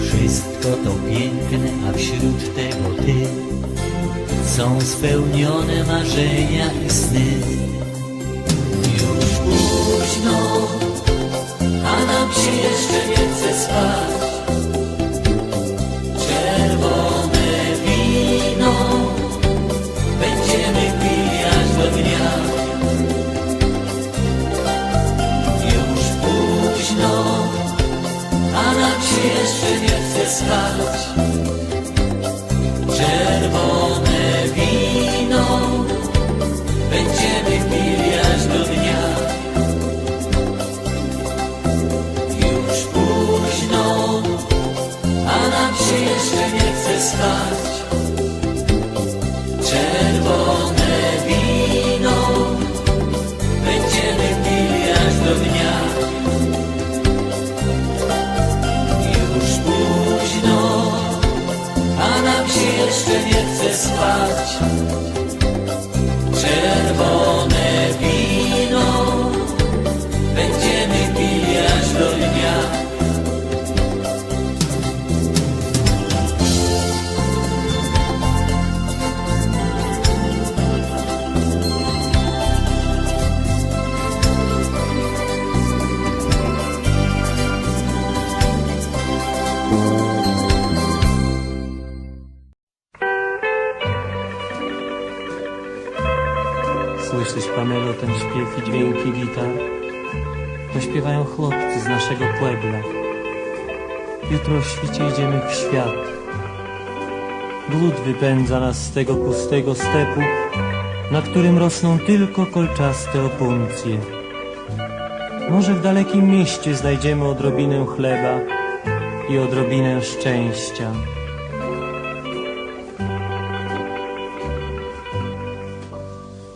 Wszystko to piękne, a wśród tego ty. Są spełnione marzenia i sny. Już późno, a nam się jeszcze love. Jutro w świcie idziemy w świat. Głód wypędza nas z tego pustego stepu, na którym rosną tylko kolczaste opuncje. Może w dalekim mieście znajdziemy odrobinę chleba i odrobinę szczęścia.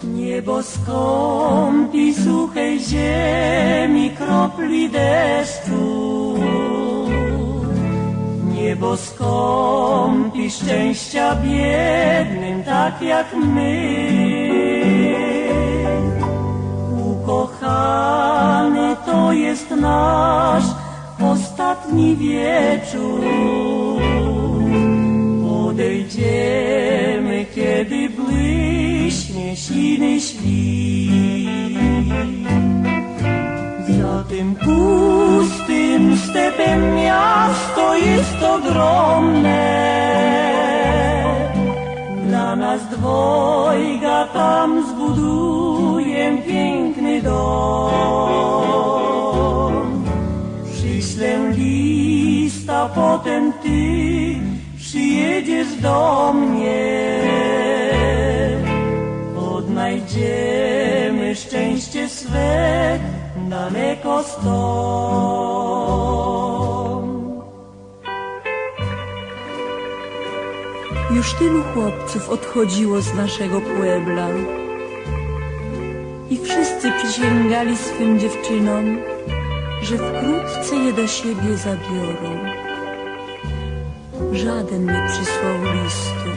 Niebo skąpi suchej ziemi kropli deszczu bo skąpi szczęścia biednym, tak jak my. Ukochany to jest nasz ostatni wieczór. Odejdziemy, kiedy błyśnie śliny świt. Za tym pustym stepem miasto jest ogromne. Dla nas dwojga tam zbuduję piękny dom. Przyślę list, a potem ty przyjedziesz do mnie. Odnajdziemy szczęście swe daleko stąd. Już tylu chłopców odchodziło z naszego puebla i wszyscy przysięgali swym dziewczynom, że wkrótce je do siebie zabiorą. Żaden nie przysłał listu.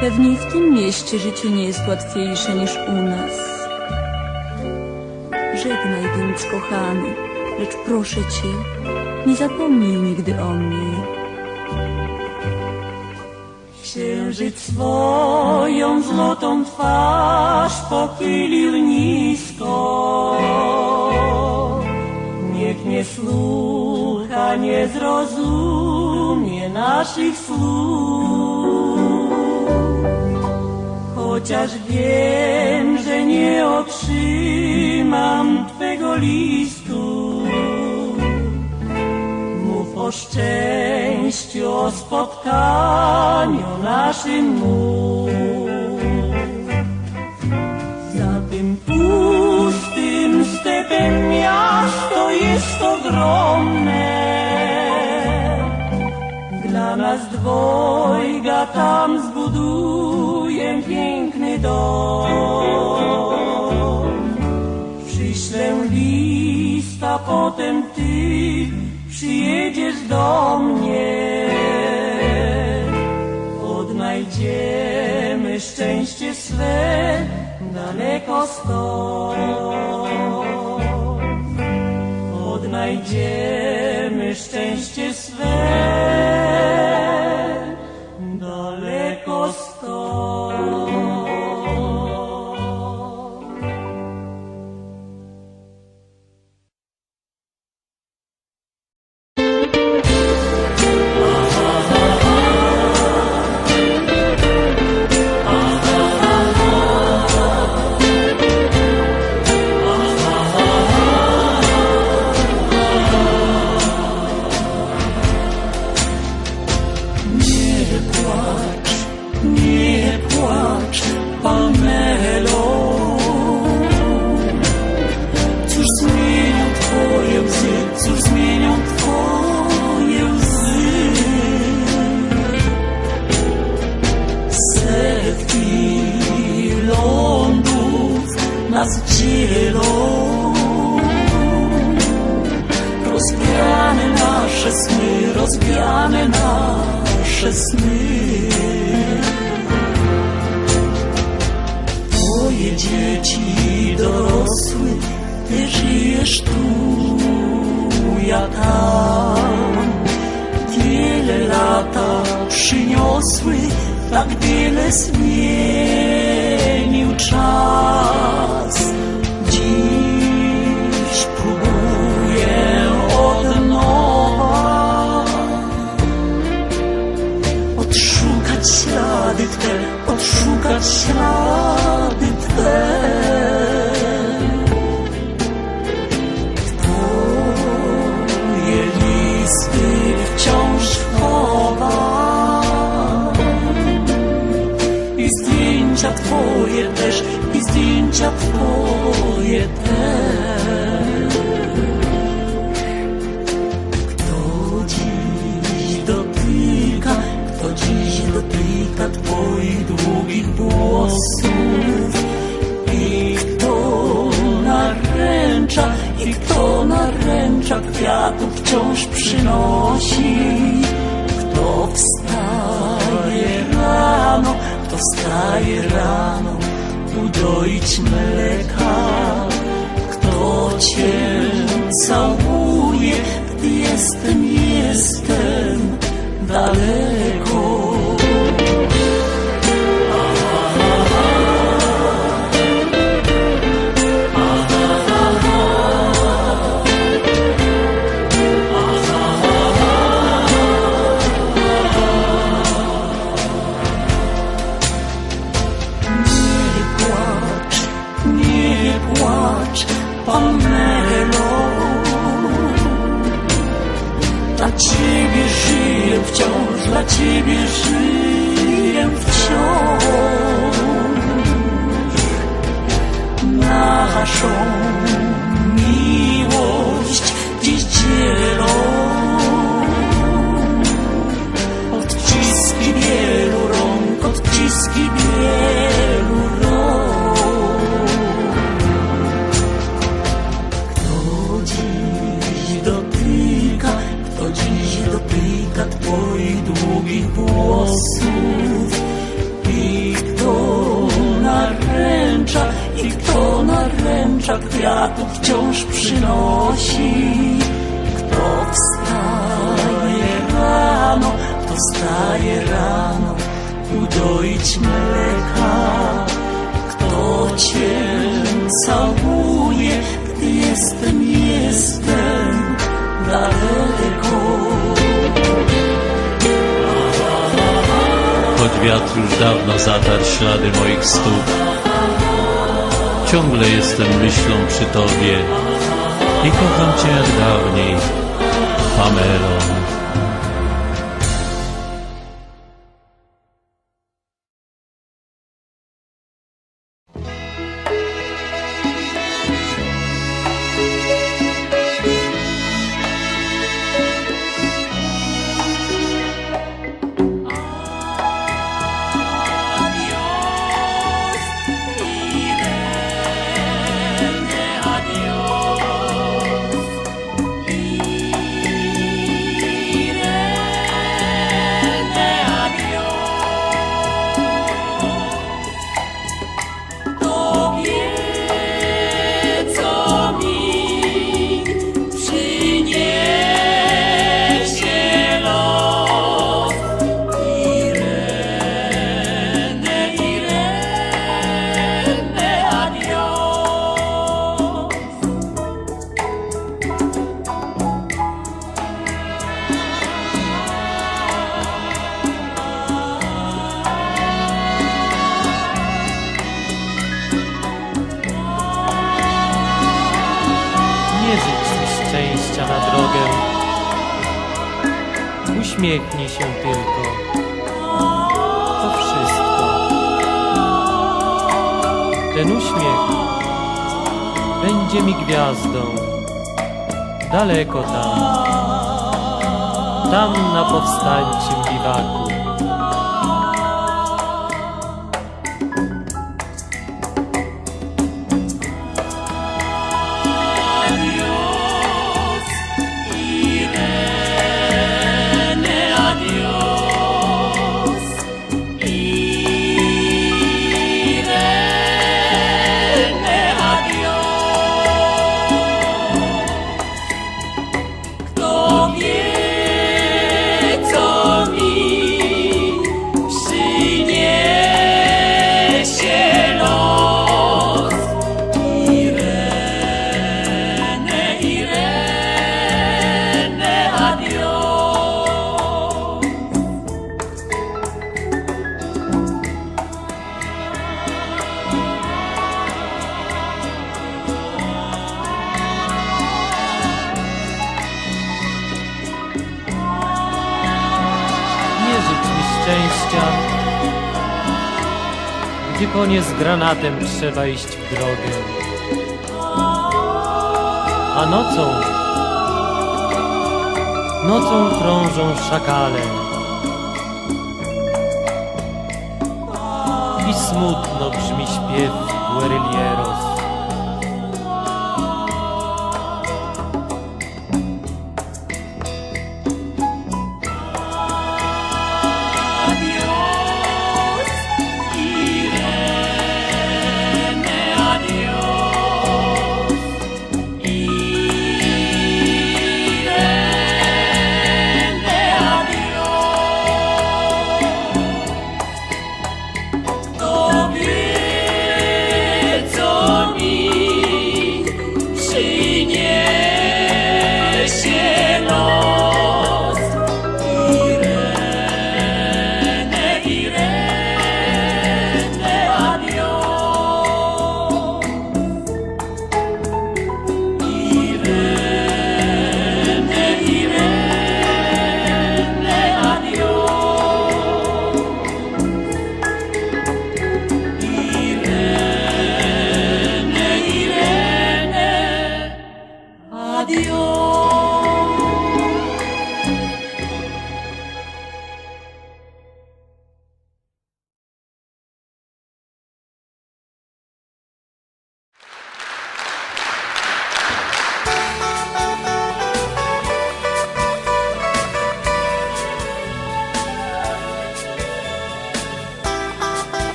Pewnie w tym mieście życie nie jest łatwiejsze niż u nas. Żegnaj więc, kochany, lecz proszę cię, nie zapomnij nigdy o mnie. Księżyc swoją złotą twarz pochylił nisko. Niech nie słucha, nie zrozumie naszych słów. Chociaż wiem, że nie otrzymam Twego listu. Mów o szczęściu, o spotkaniu naszym mów. Za tym pustym stepem miasto jest ogromne. Dla nas dwojga tam zbuduję dom. Przyślę list, a potem ty przyjedziesz do mnie. Odnajdziemy szczęście swe daleko stąd. Odnajdziemy szczęście swe lata przyniosły, tak wiele zmienił czas. Dziś próbuję od nowa odszukać ślady Twe, odszukać ślady Twe. I kto naręcza, i kto naręcza kwiatów wciąż przynosi. Kto wstaje rano, kto wstaje rano, udoić mleka. Kto Cię całuje, gdy jestem, jestem daleko. pomylą no. Dla Ciebie żyję wciąż, dla Ciebie żyję wciąż. Naszą miłość dziś dzielą. Odciski wielu rąk, odciski wielu Twoich długich włosów i kto naręcza, i kto naręcza kwiatów wciąż przynosi. Kto wstaje rano, kto wstaje rano, udoić mleka. Kto Cię całuje, gdy jestem, wiatr już dawno zatarł ślady moich stóp. Ciągle jestem myślą przy Tobie I kocham Cię jak dawniej Pamelo na drogę. Uśmiechnij się tylko. To wszystko. Ten uśmiech będzie mi gwiazdą. Daleko tam. Tam na powstańczym biwaku. Granatem trzeba iść w drogę. A nocą, nocą krążą szakale. I smutno brzmi śpiew guerilleros.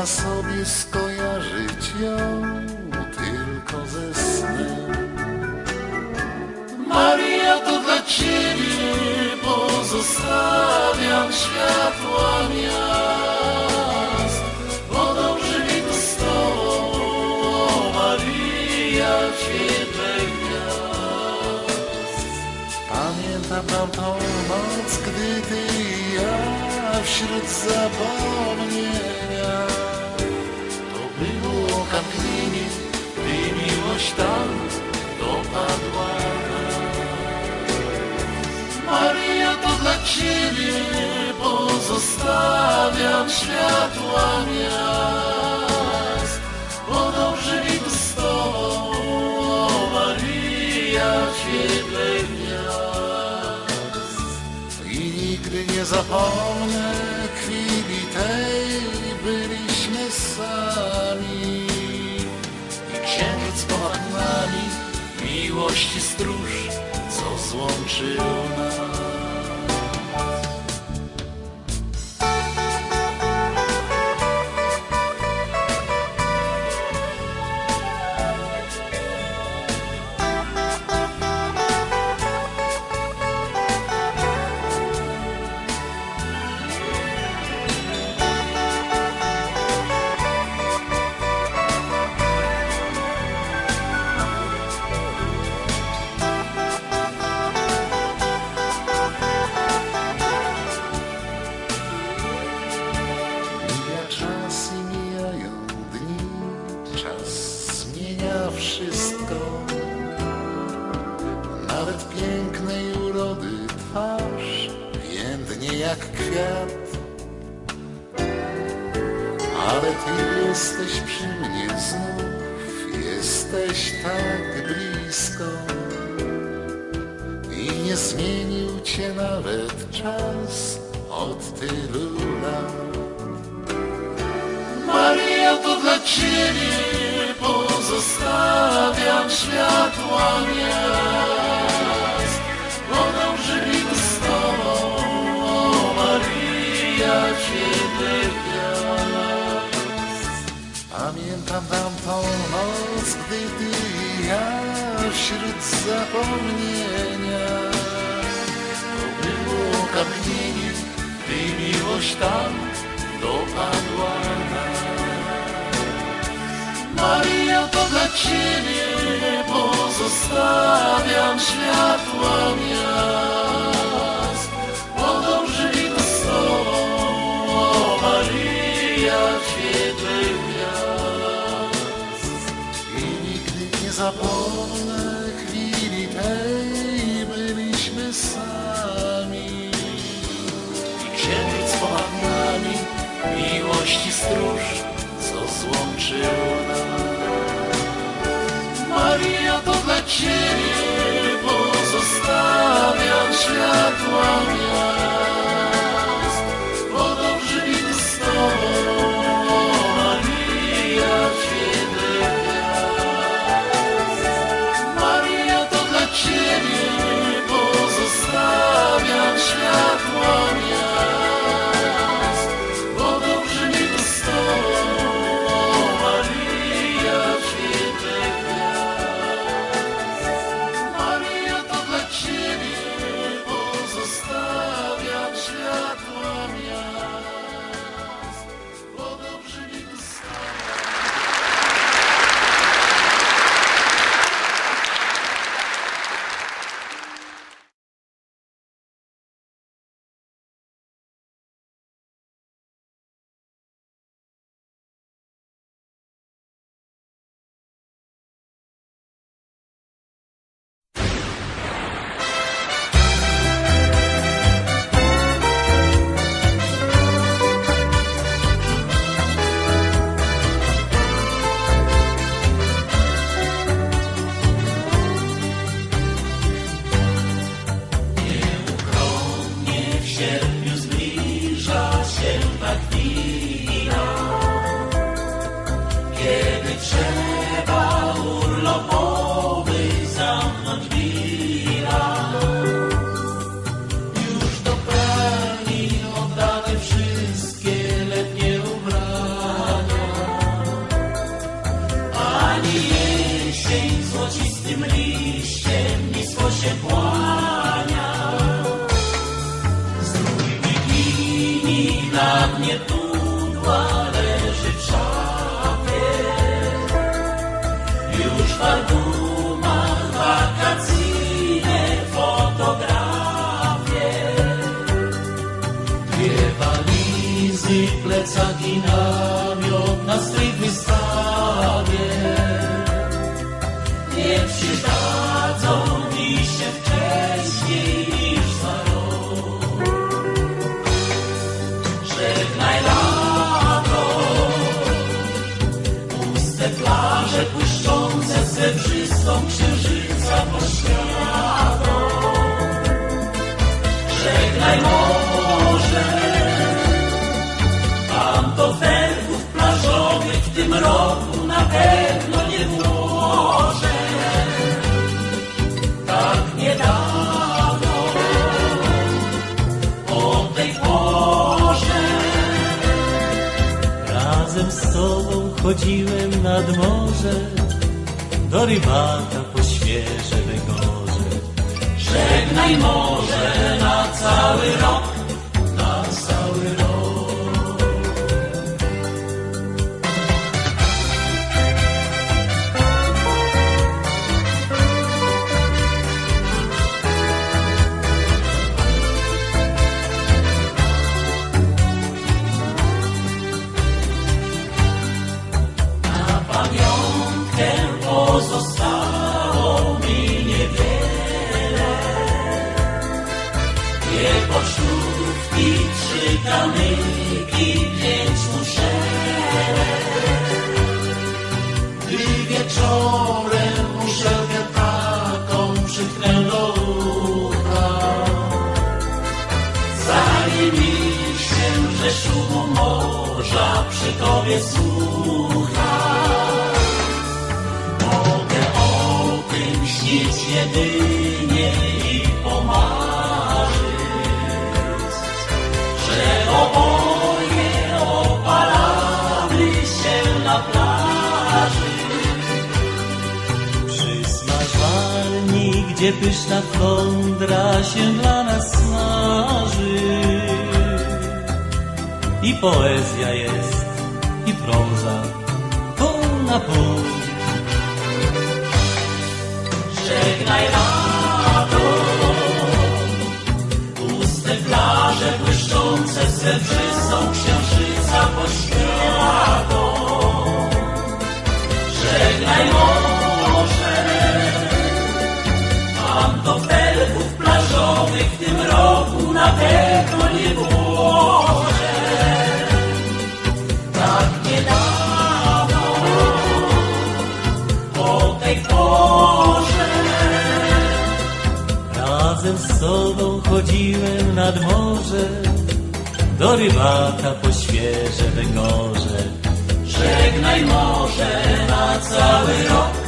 Można sobie skojarzyć ją tylko ze snem. Maria, to dla Ciebie pozostawiam światła miast. Podążyli tu z Tobą, o Maria, gwiazd. Pamiętam tamtą noc, gdy Ty i ja wśród zapomnienia tam dopadła. Maria, to dla Ciebie pozostawiam światła miast. Podążyli tu z Tobą, o Maria, świetle gwiazd. I nigdy nie zapomnę chwili tej, miłości stróż, co złączył nas. Jesteś przy mnie znów, jesteś tak blisko. I nie zmienił cię nawet czas od tylu wśród zapomnienia To było kamienie, Ty miłość tam dopadła nas. Maria, to dla Ciebie pozostawiam światła miast. Podążyli z Tobą, o Maria, w świetle gwiazd. I nigdy nie zapomnę tej, byliśmy sami. I księżyc ponad nami, miłości stróż, co złączył nas. Maria, to dla Ciebie pozostawiam światła ani jesień złocistym liściem, nisło się płaci. Chodziłem nad morze, do rybaka po świeże węgorze. żegnaj morze na cały rok, gdzie pyszna flądra się dla nas smaży. I poezja jest, i proza, pół na pół. Żegnaj lato, puste plaże błyszczące srebrzystą księżyca poświatą. Żegnaj morze, chodziłem nad morze, do rybaka po świeże węgorze. Żegnaj morze na cały rok,